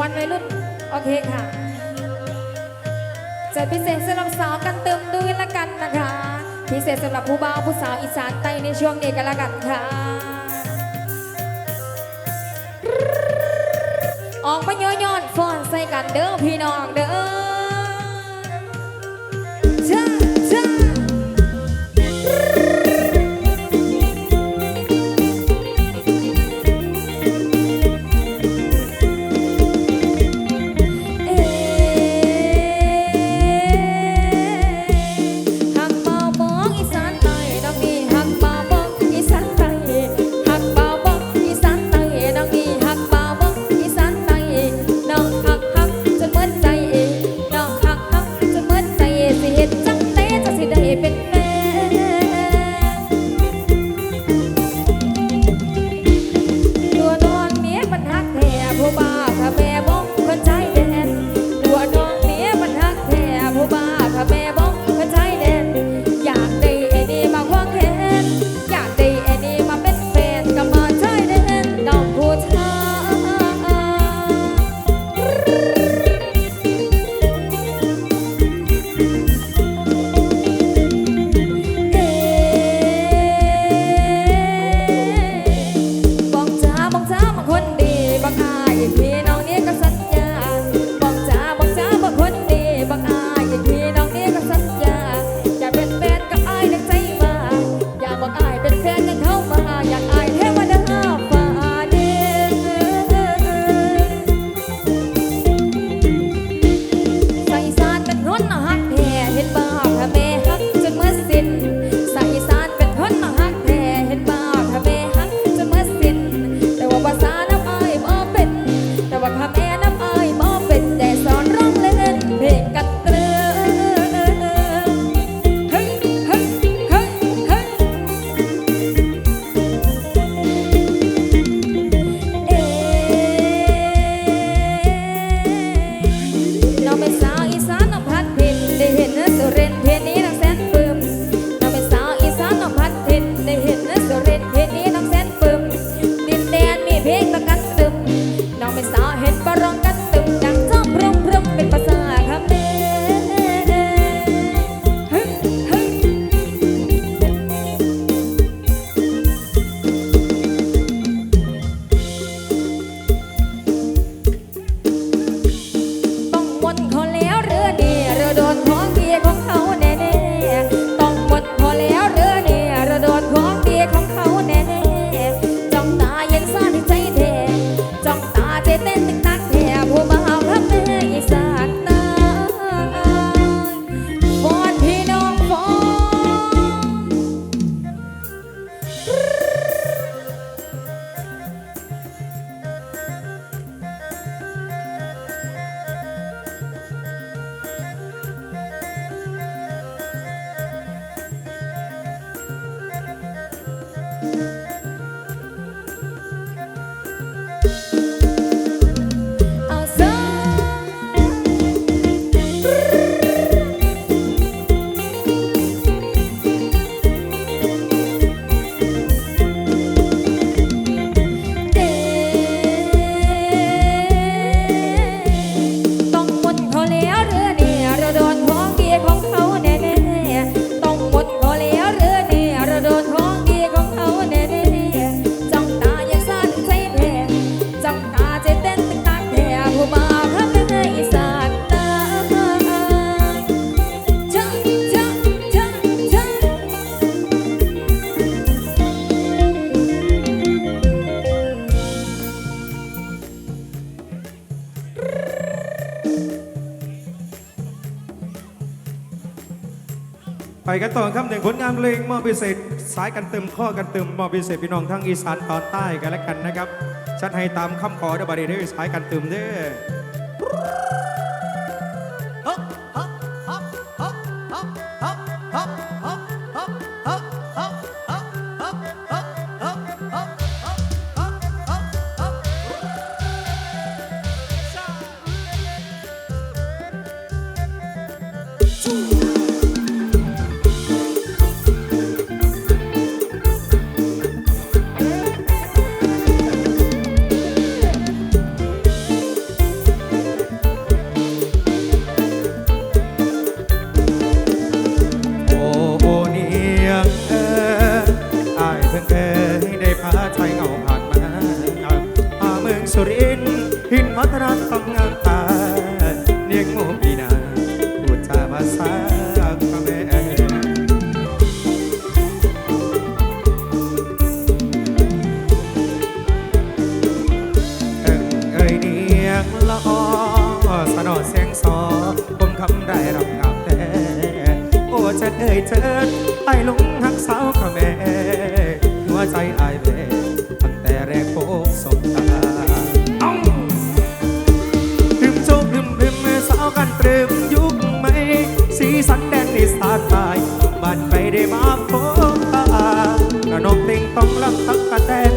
วันวัยรุ่น โอเคค่ะจะพิเศษสำหรับสาวกันเติมด้วยละกันนะคะ พิเศษสำหรับผู้บ่าวผู้สาวอีสานไตในช่วงนี้กันละกันค่ะ ออกมาเยอะย้อนฟอนใส่กันเด้อพี่น้องเด้อ ไปกันต่อครับหนึ่งผลงานเพลงมอบพิเศษ สายกันติมข้อกันติมมอบพิเศษพี่น้องทั้งอีสานตอนใต้กันแล้วกันนะครับชัดให้ตามคำขอเดบาริเดสายกันติมเด้อ นมติงต้องลังตักกะแตน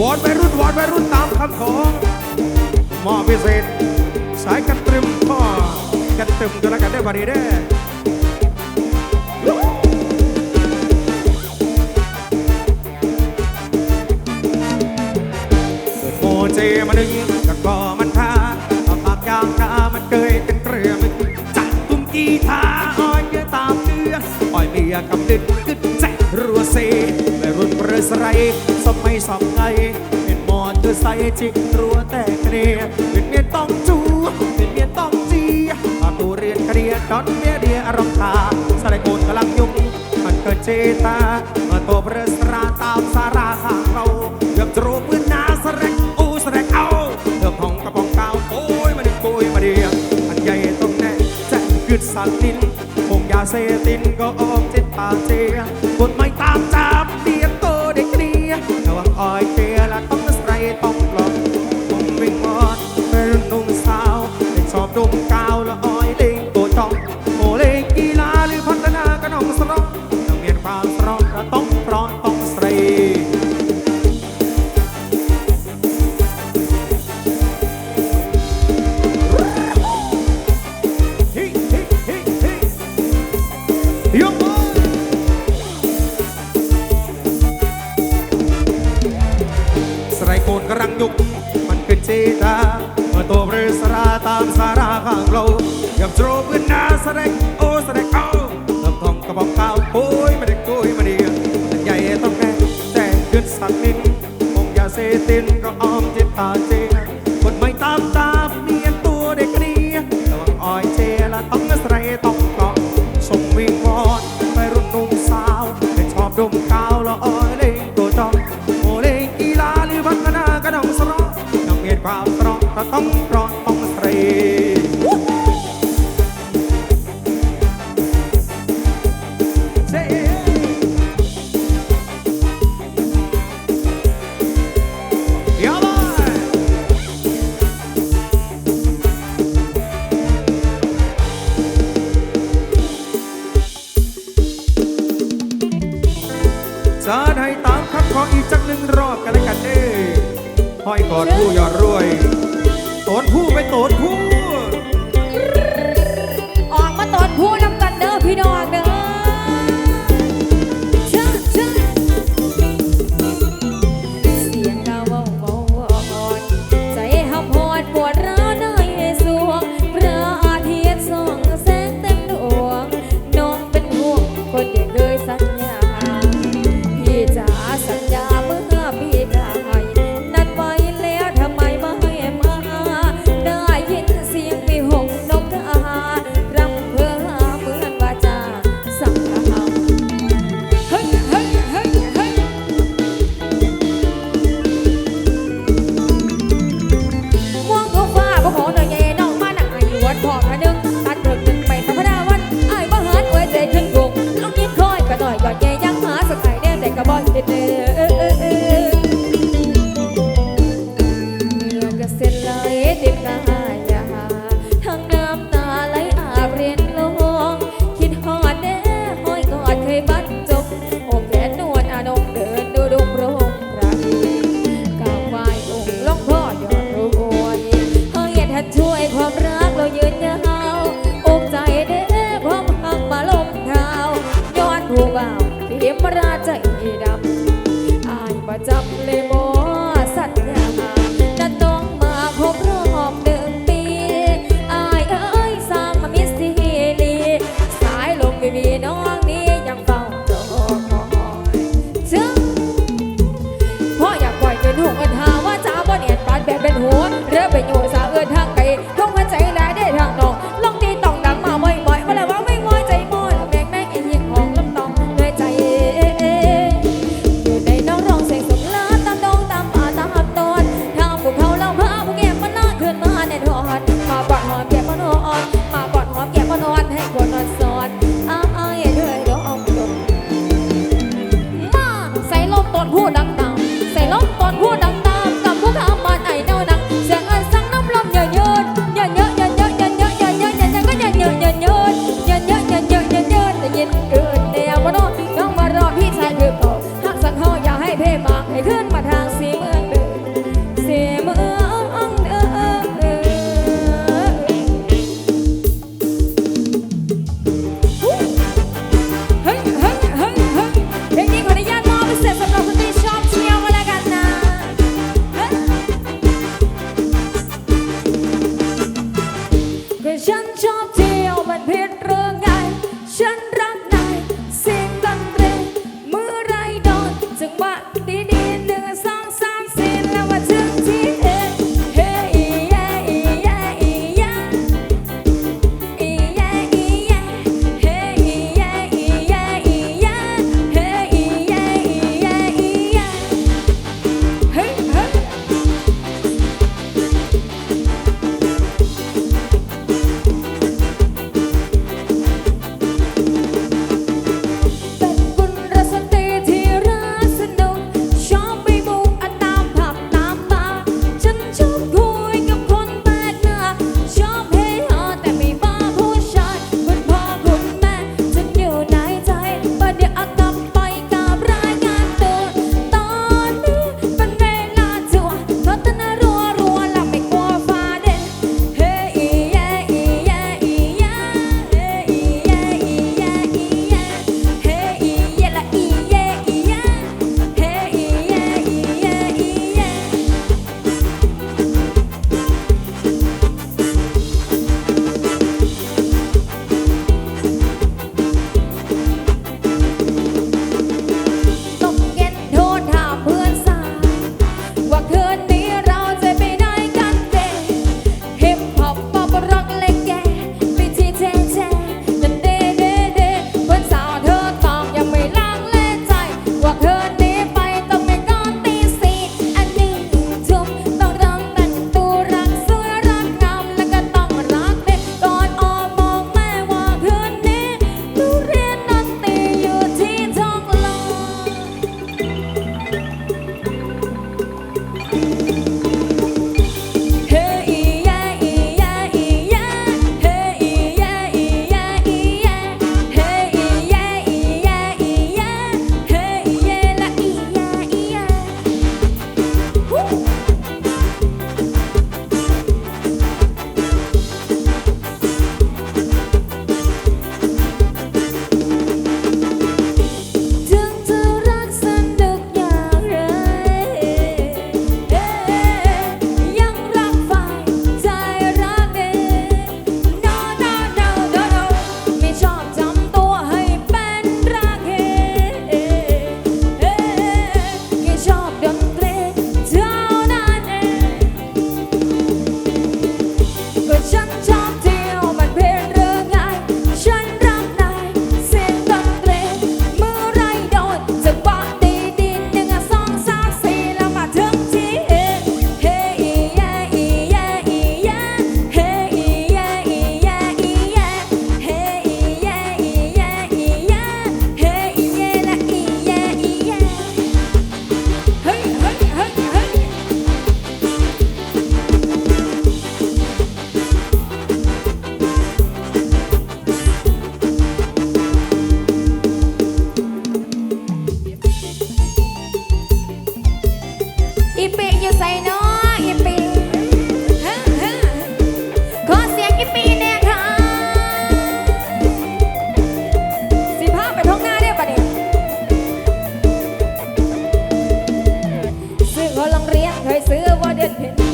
วอดไปรุ่นวอดไปรุ่นตามคำของหมอพิเศษ สายกระตรึมพ่อกระตรึมกันแล้กันได้บารีได้โมเจมาหนึ่งกับกอมันทาเอาปากยางนามันเกยเป็นเกลือมันจัดตุ้มกีทาอ้อยเยอะตามเนื้ออ้อยเมียกับดึก สไรสมัยสอบไงเป็นมอเตัวใสจิกรัวแต่เกลียเป็นเมียต้องจูเป็นเมียต้องจีมาตูเรียนเกลียนดอนเมียเดียรองคาสไลโกนกำลังยุ่งมันก็เจตาเมื่ตัวเบรสราตามสาราหางเราเกือบจะรู้ปืนนาสระอูสระเอาเดือบห้องกระป๋องกาวโอ้ยมาดิโอยมาเดียอันใหญ่ต้องแน่จะกึดสันนินคงยาเซตินก็ออกเจ็ดปาเจียกดไม่ตามจับดี I feel ความตรงก็ต้องรง Okay.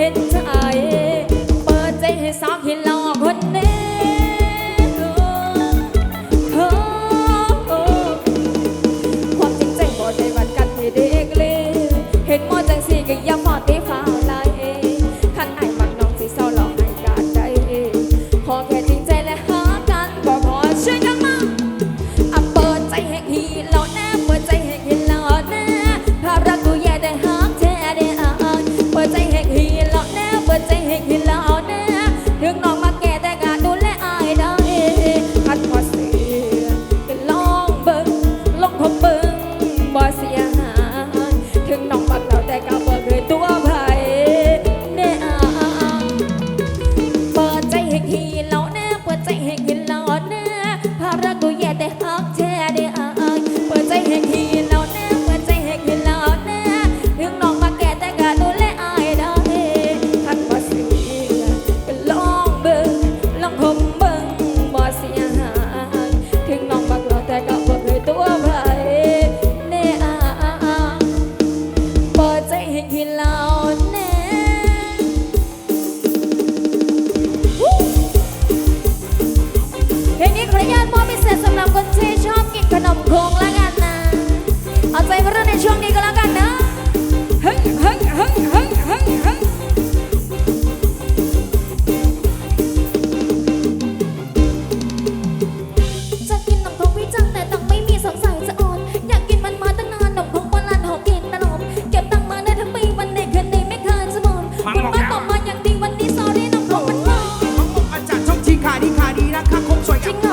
เห็นใจ เปิดใจให้สักเห็น นะคะคงสวยกัน